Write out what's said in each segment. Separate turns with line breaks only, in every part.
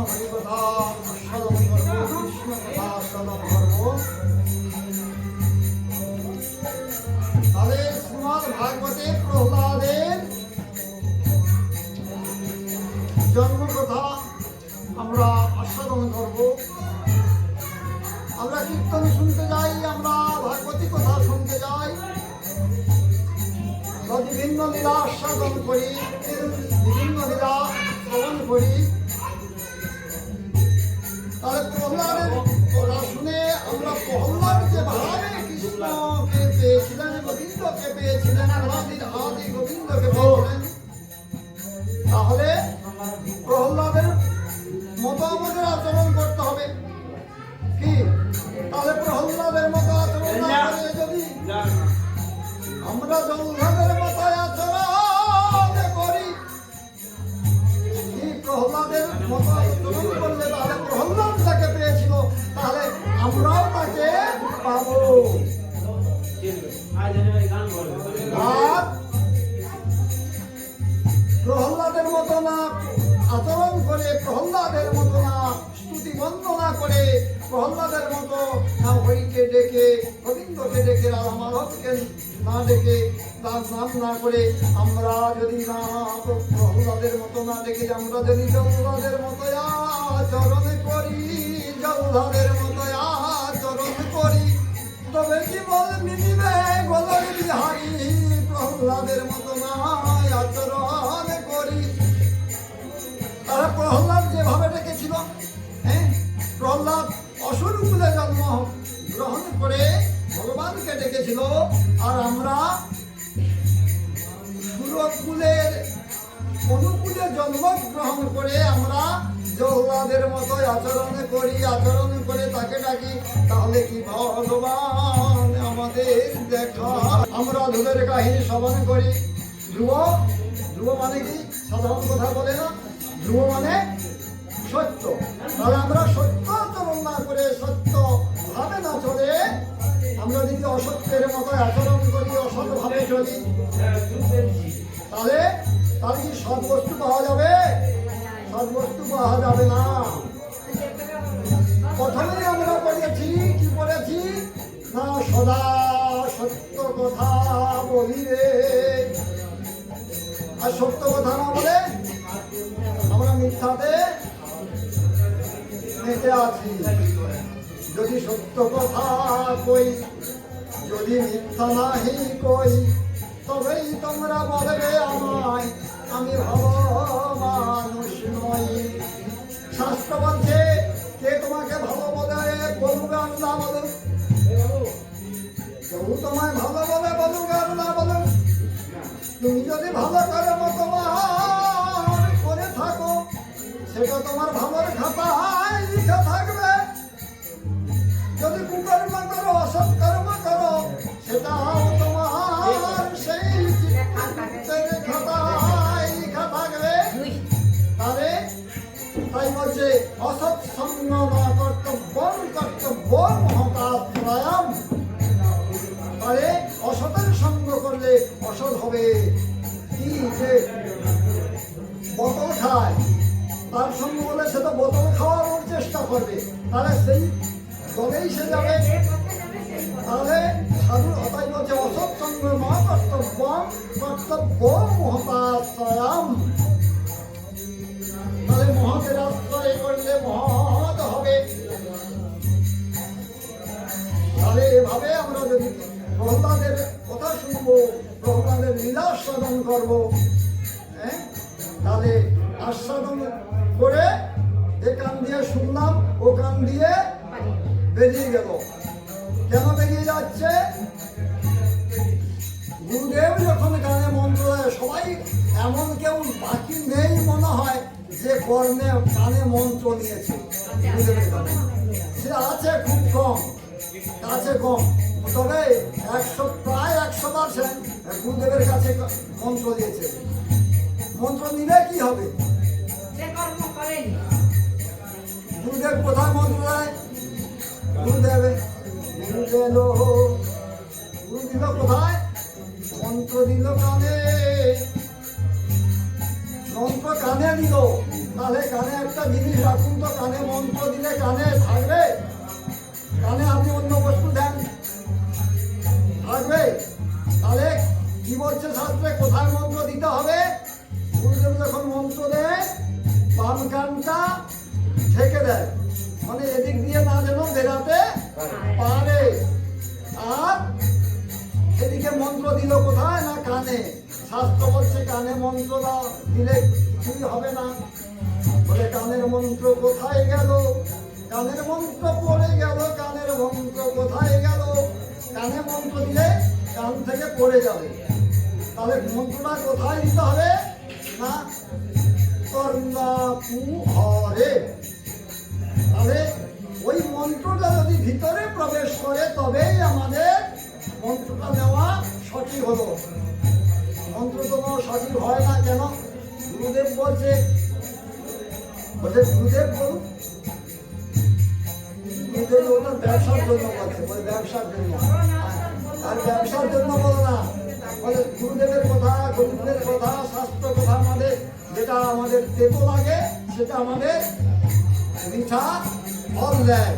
ভগবান হরিকথা আস্বাদন করব কৃষ্ণ কথা কৃষ্ণকে পেয়েছিলেন গোবিন্দকে পেয়েছিলেন আদির আদি গোবিন্দকে পেয়েছিলেন তাহলে প্রহ্লাদের মতো আমাদের আচরণ করতে হবে। কি? তাহলে প্রহ্লাদের মতো আচরণ না করে যদি আমরা আচরণ করে প্রহ্লাদের মতো না, স্তুতি বন্দনা করে প্রহ্লাদের মতো না হরিকে ডেকে গোবিন্দকে ডেকে রাধা না ডেকে, তার নাম না করে আমরা যদি না, তো প্রহ্লাদের মতো না ডেকে আমরা যদি জল্লাদের মতো আচরণ করি জল্লাদের মতো আচরণ করি। তবে কি বল মিলিবে গোলর বিহারী প্রহ্লাদের মতো না আচরণ তারা প্রহ্লাদ যেভাবে ডেকেছিল হ্যাঁ প্রহ্লাদ অসুরকুলে জন্ম গ্রহণ করে ভগবানকে ডেকেছিল, আর আমরা সুরকুলের অনুকূলে জন্ম গ্রহণ করে আমরা জল্লাদের মতো আচরণ করি, আচরণ করে তাকে ডাকি, তাহলে কি ভগবান আমাদের দেখা? আমরা ধ্রুবের কাহিনী শ্রবণ করি। ধ্রুব ধ্রুব মানে কি? সাধারণ কথা বলে না? ধ্রুব মানে সত্য। তাহলে আমরা সত্য আচরণ না করে সত্য ভাবে না চলে, আমরা যদি অসত্যের মতো আচরণ করি অসৎ ভাবে চলি, তাহলে তাহলে কি সৎ বস্তু পাওয়া যাবে? সৎ বস্তু পাওয়া যাবে না। প্রথমেই আমরা পড়েছি কি পড়েছি না সদা সত্য কথা বলি রে। আর সত্য কথা না বলে মিথ্যাতে মেতে আছি। যদি সত্য কথা কই, যদি মিথ্যা নাহি কই, তবেই তোমরা বলবে আমায়, আমি মানুষ নই। শাস্ত্র বলছে, কে তোমাকে ভালো বলে বলুক আর না বলুক। কেউ তোমায় ভালো বলে বলুক আর না বলুক। তুমি যদি ভালো করে থাকো সেটা তোমার ভালোর খাতায় লিখে থাকবে। যদি কুকর্ম করো অসৎ কর্ম করো সেটাও তোমার সেই খাতায় লিখা থাকবে। তাহলে তাই বলছে, অসৎ সঙ্গ না কর্তব্য কর্তব্য মহতাশ্রয়াম তাহলে অসতের সঙ্গ করলে অসৎ হবে। কি যে বোতল খায়। তার সঙ্গে বলে সে তো বোতল খাওয়ানোর চেষ্টা করবে। তাহলে সেই দলেই সে যাবে। তাহলে সাধু তাই বলছে অসৎ সঙ্গ মা কর্তব্য কর্তব্য মহতাশ্রয়াম তাহলে মহতের আশ্রয় করলে মহৎ হবে। তাহলে এভাবে আমরা যদি প্রহ্লাদের কথা শুনব, প্রহ্লাদের লীলা আস্বাদন করব হ্যাঁ? তাহলে আস্বাদন করে এ কান দিয়ে শুনলাম, ও কান দিয়ে বেরিয়ে গেল। কেন বেরিয়ে যাচ্ছে? গুরুদেব যখন গানে মন্ত্র দেয় সবাই এমন কেউ বাকি নেই মনে হয় যে কর্ণে কানে মন্ত্র নিয়েছে গানে। সে আছে খুব কম, আছে কম। তবে একশো, প্রায় একশো পার্সেন্ট গুরুদেবের কাছে মন্ত্র দিয়েছে। মন্ত্র নিলে কি হবে? গুরুদেব কোথায় মন্ত্র দেয় গুরুদেবে গুরু দিল গুরু দিল কোথায়? মন্ত্র দিল কানে। মন্ত্র কানে দিল। তাহলে কানে একটা জিনিস রাখুন তো, কানে মন্ত্র দিলে কানে থাকবে? কানে আপনি অন্য বস্তু দেন। থাকবে? তাহলে কি বলছে শাস্ত্রে? কোথায় মন্ত্র দিতে হবে? গুরুদেব যখন মন্ত্র দেয় বাম কানটা ঢেকে দেয়। মানে এদিক দিয়ে না যেন বেরাতে পারে। আর এদিকে মন্ত্র দিল কোথায় না কানে? শাস্ত্র বলছে, কানে মন্ত্র দাও দিলে কিছুই হবে না। বলে, কানের মন্ত্র কোথায় গেল? কানের মন্ত্র পড়ে গেল, কানের মন্ত্র কোথায় গেল? কানে মন্ত্র দিলে কান থেকে পড়ে যাবে। তাহলে মন্ত্রটা কোথায় দিতে হবে না? কর্ণাপু হরে তাহলে ওই মন্ত্রটা যদি ভিতরে প্রবেশ করে, তবেই আমাদের মন্ত্রটা দেওয়া সঠিক হলো। মন্ত্র কোনো সঠিক হয় না কেন? গুরুদেব বলছে বলছে, গুরুদেব বলুন। গুরুদেব ওটা ব্যবসার জন্য বলছে। বলে, ব্যবসার জন্য। আর ব্যবসার জন্য বলো না। বলে, গুরুদেবের কথা গুরুদেবের কথা, শাস্ত্র কথা আমাদের, যেটা আমাদের তেতো লাগে, সেটা আমাদের মিঠা ফল দেয়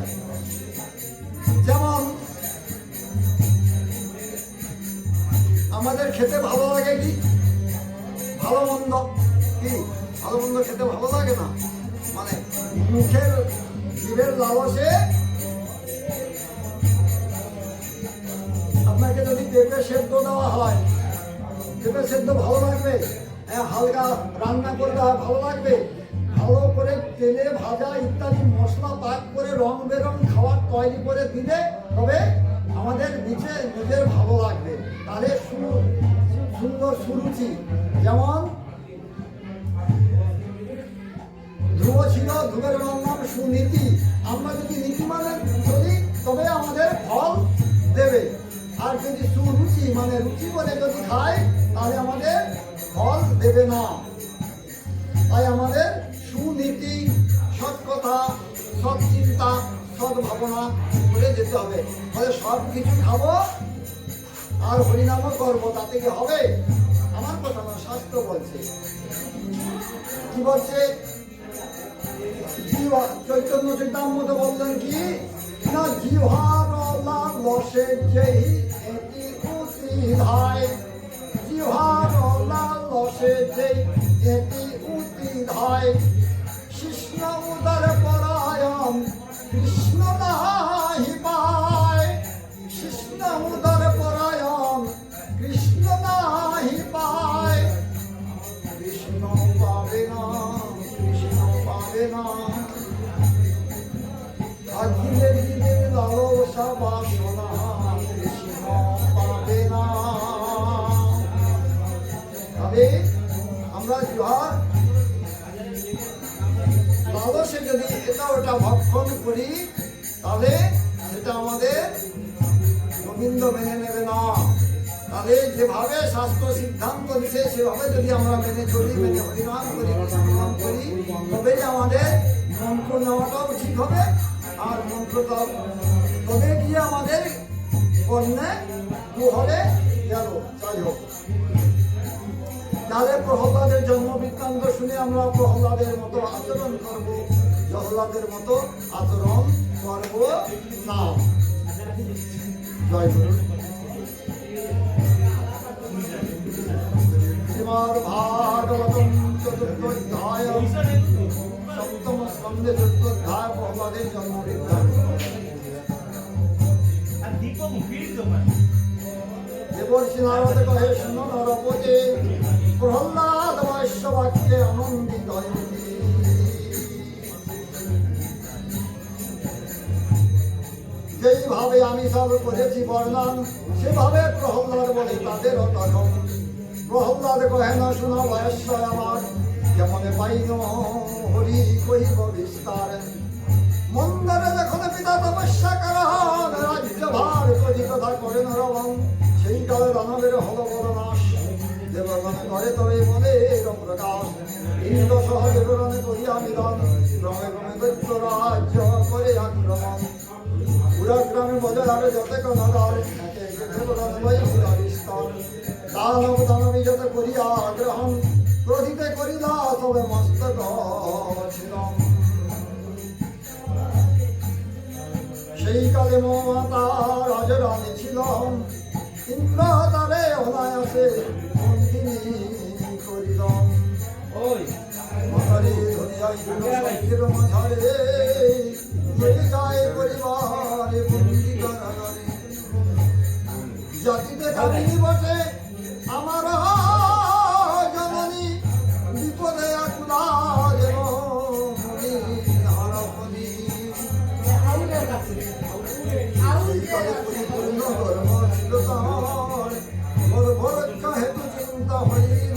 যেমন আমাদের খেতে ভালো লাগে কি? ভালো মন্দ কি? ভালো মন্দ খেতে ভালো লাগে না? মানে মুখের জীবের লালসে আপনাকে যদি পেঁপে সেদ্ধ দেওয়া হয়, পেঁপে সেদ্ধ ভালো লাগবে? হ্যাঁ হালকা রান্না করে দেওয়া ভালো লাগবে? ভালো করে তেলে ভাজা ইত্যাদি মশলা পাক করে রং বেরং খাবার তৈরি করে দিলে তবে আমাদের নিচে নিজের ভালো লাগবে। তাহলে সুন্দর সুরুচি। যেমন, ধ্রুব ছিল, ধ্রুবের নাম সুনীতি। আমরা যদি নীতি মানে চলি তবে আমাদের ফল দেবে। আর যদি সুরুচি মানে রুচি বলে যদি খাই তাহলে আমাদের ফল দেবে না। তাই আমাদের সুনীতি সৎ কথা, সৎ চিন্তা, সৎ ভাবনা করে যেতে হবে। তাহলে সব কিছু খাব আর হরিনামও করব, তাতে কি হবে? আমার কথা না শাস্ত্র বলছে। কি বলছে? চৈতন্য চৈতামৃত বললেন কি? না জিহার লসে যেই এটি উতি ধায়। জিহার লসে যেই এটি উতি ধায়। কৃষ্ণ উদর পরায়ণ, কৃষ্ণ নাহি পায়। কৃষ্ণ উদর কৃষ্ণ নাহি কৃষ্ণ পাবে না, কৃষ্ণ পাবে বাসনা। এটা ওটা ভক্ষণ করি, তাহলে সেটা আমাদের গোবিন্দ মেনে নেবে না। তাহলে যেভাবে শাস্ত্র সিদ্ধান্ত দিছে সেভাবে যদি আমরা মেনে চলি, মেনে হরিনাম করি কৃষ্ণনাম করি, তবেই আমাদের মন্ত্র নেওয়াটাও ঠিক হবে। আর মন্ত্রটা তবে গিয়ে আমাদের কর্ণে দু হবে গেল। যাই হোক। তাহলে প্রহ্লাদের জন্ম বৃত্তান্ত শুনে আমরা প্রহ্লাদের মতো আচরণ করব। প্রহ্লাদের মতো আচরণ করব না জয় গুরু শ্রীমদ ভাগবতম চতুর্থোধ্যায় সপ্তম স্কন্ধে চতুর্থোধ্যায় প্রহ্লাদের জন্ম বৃত্তান্ত দেবর্ষি নারদ কহে শুনো নরপতি প্রহ্লাদ বৈশ্য বাক্যে আনন্দিত যেইভাবে আমি সব করেছি বর্ণন, সেভাবে প্রহ্লাদ বলে তাদেরও তখন। প্রহ্লাদ কহে, না শোনা বয়স্য আমার, যেমন পাইন হরি কহিব বিস্তার। মন্দরে যখন পিতা তপস্যা করা হন, রাজ্য করি কথা করেন রবণ সেই কালে দানবের হল বড় নাশ। দেবগণে করে তবে বলে প্রকাশ ইন্দ্র সহ দেবগণে করিয়া মিলন ক্রমে ক্রমে দৈত্য রাজ্য করে আক্রমণ। पुरग्रामे मदलाले जतेक नदाल দানব দানবী যত করিয়া গ্রহণ ক্রোধিতে করিলা তবে মস্তক সেই কালে মো মাতা রাজরানী ছিলাম ইন্দ্র তারে অনায়াসে বন্দিনী করিলাম।
ওই।
মাতারে ধরিয়াই মাঝারে হয়ে জাতিতে কামিনী বসে আমার জননী বিপদে আকুলা যেন মনি হারপনি সেই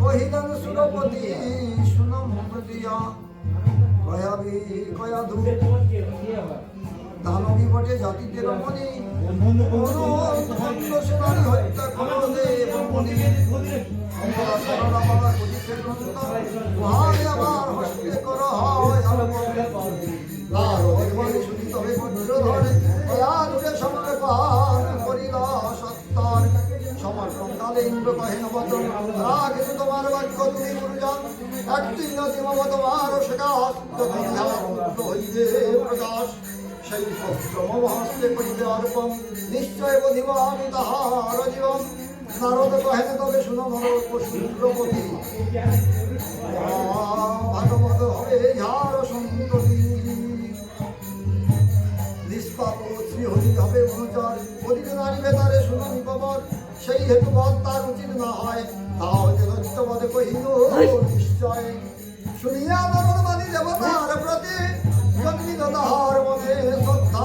কহিলেন সুরপতি সুনম দিয়া কয়াবি কয়াধু দানবী বটে জাতিতে রমণী কোনো হত্যা করো তুমি গুরুজন একদিন ধ্যান হইবে প্রকাশ। সেই পত্র মম হস্তে করিবে অর্পণ নিশ্চয় ভাগবত হবে ঝাড় সন্ততি নিষ্পাপ শ্রী হরি হবে খবর, সেই হেতু তার উচিত না হয়। তা হইতে দৈত্যবধে কহিল নিশ্চয় শুনিয়া নরদ মানি দেবতার প্রতি জন্মিত তাহার মনে শ্রদ্ধা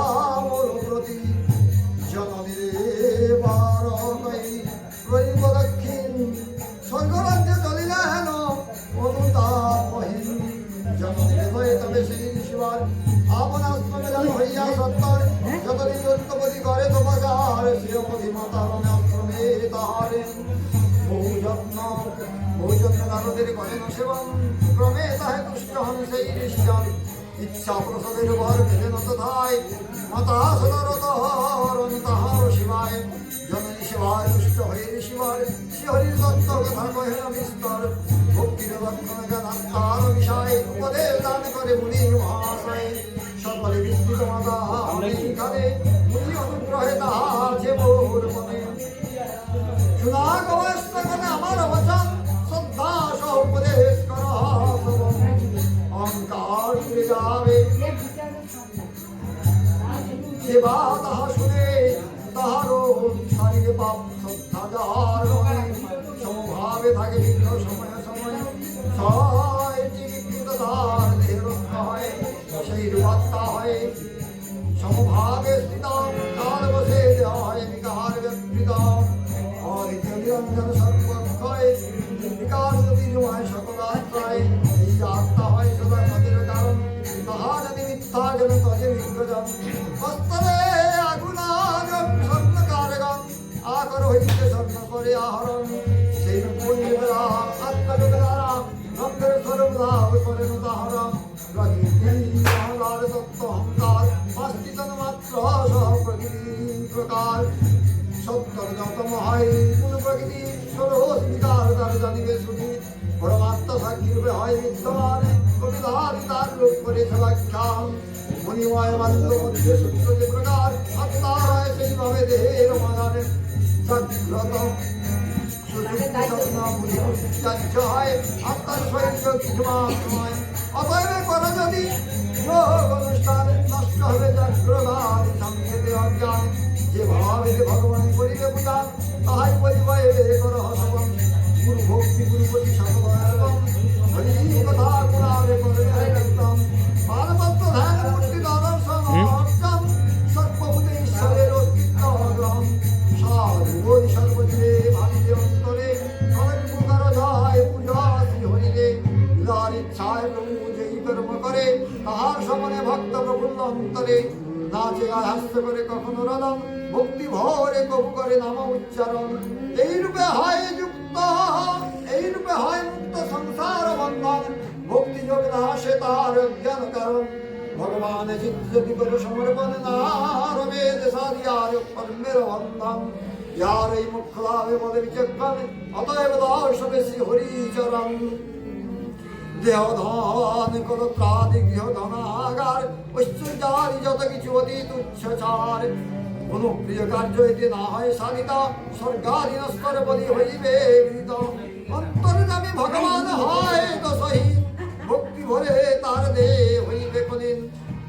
ঋষিজন ইচ্ছা প্রসাদের বর মেনে নত ধায় মাতা সদরত হরণ তাহার শিবায় জননী শিবায় তুষ্ট হয়ে শিবার শিহরির দত্ত কথা কহেন বিস্তর ভক্তির লক্ষণ জানান তার বিষয় উপদেশ দান করে মুনি মহাশয় সকলে বিস্তৃত মাতা, আমি সেবা তাহা শুনে তাহার শারীরে পাপ শ্রদ্ধা যাহার মনে সমভাবে থাকে বিঘ্ন সময় সময়। দেহ হয়, সেই রূপাত্মা হয়। সমভাবে স্থিত করে আহরণ, সেই পুণ্যবেলা আত্মযোগদারা ভক্তের স্বরূপ লাভ করেন তাহারা প্রকৃতি অহংকার তত্ত্ব অহংকার অস্তিত্ব মাত্র সহ প্রকৃতি প্রকার। সত্তর যত মহাই কোন প্রকৃতি বিকার তার জানিবে শুনি পরমাত্মা সাক্ষী রূপে হয় বিদ্যমান কবিধারি তার লোক করেছে ব্যাখ্যান মণিময় মাল্য মধ্যে সূত্র যে প্রকার আত্মার হয় সেইভাবে দেহের মানানে জাগ্রত আত্মার শরীর কিছু নয় অতএব করো যদি যোগ অনুষ্ঠান নষ্ট হবে জাগ্রবাদ সংক্ষেপে অজ্ঞান যে ভাবে ভগবান করিবে গুরু ভক্তি গুরুপতি সকল হরি কথা গুণাবে করবে একদম রদন ভক্তি ভরে কবু করে নাম উচ্চারণ। এই রূপে হয় যুক্ত এই রূপে হয় মুক্ত সংসার বন্ধন। ভক্তি যোগ না সে তার জ্ঞান কারণ। ভগবান যদি করে সমর্পণ না রবেদ সারিয়ার পরমের বন্ধন। ইয়ার এই মুখ লাভে বলে বিচক্ষণ অতএব দর্শ বেশি হরিচরণ। দেহ ধন কত ত্রাদি গৃহ ধনাগার ঐশ্বর্যাদি যত কিছু অতি তুচ্ছার কোন প্রিয় কার্য এতে না হয় সাধিত, স্বর্গাধীন স্তরে বলি হইবে গৃহীত অন্তর্যামী ভগবান হয় দশহীন ভক্তি ভরে তার দে হইবে কদিন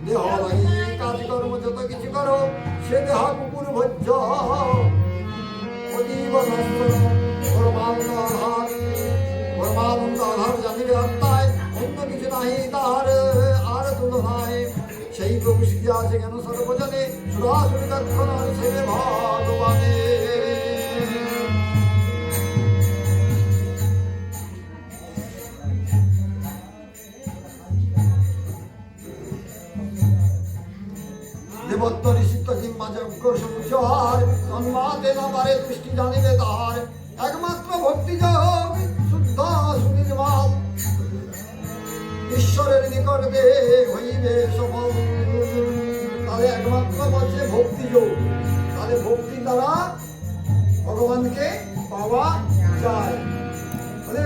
দেহ লাগি কাজকর্ম যত কিছু করো, সে দেহ কুকুর ভোজ্য। অতীব নষ্ট পরমানন্দ আধার পরমানন্দ জানিবে আত্মায় অন্য কিছু নাহি তাহার, আর তুলনায় সেই প্রভু শিখে আছে কেন সর্বজনে? সুরাসুরি দক্ষণ সে ভগবানে। দেবত্ব ঋষিত্ব জিম্মা যজ্ঞ সঞ্চার, তন্মাতে না পারে দৃষ্টি জানিবে তাহার। একমাত্র ভক্তি যোগ নিকটে হইবে তাহলে একমাত্র বলছে ভক্তি যোগ। তাহলে ভক্তি দ্বারা ভগবানকে পাওয়া যায়। তাহলে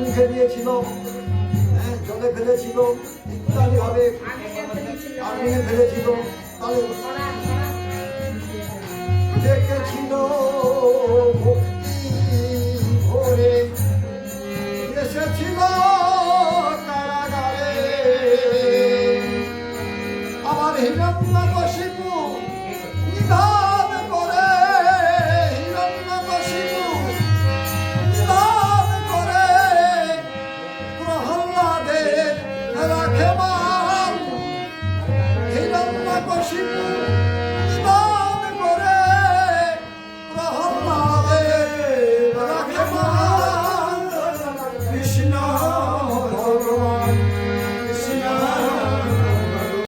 মুখে দিয়েছিল। হ্যাঁ জলে ফেলেছিল। ইত্যাদি ভাবে আগুনে ফেলেছিল। তাহলে দেখেছিল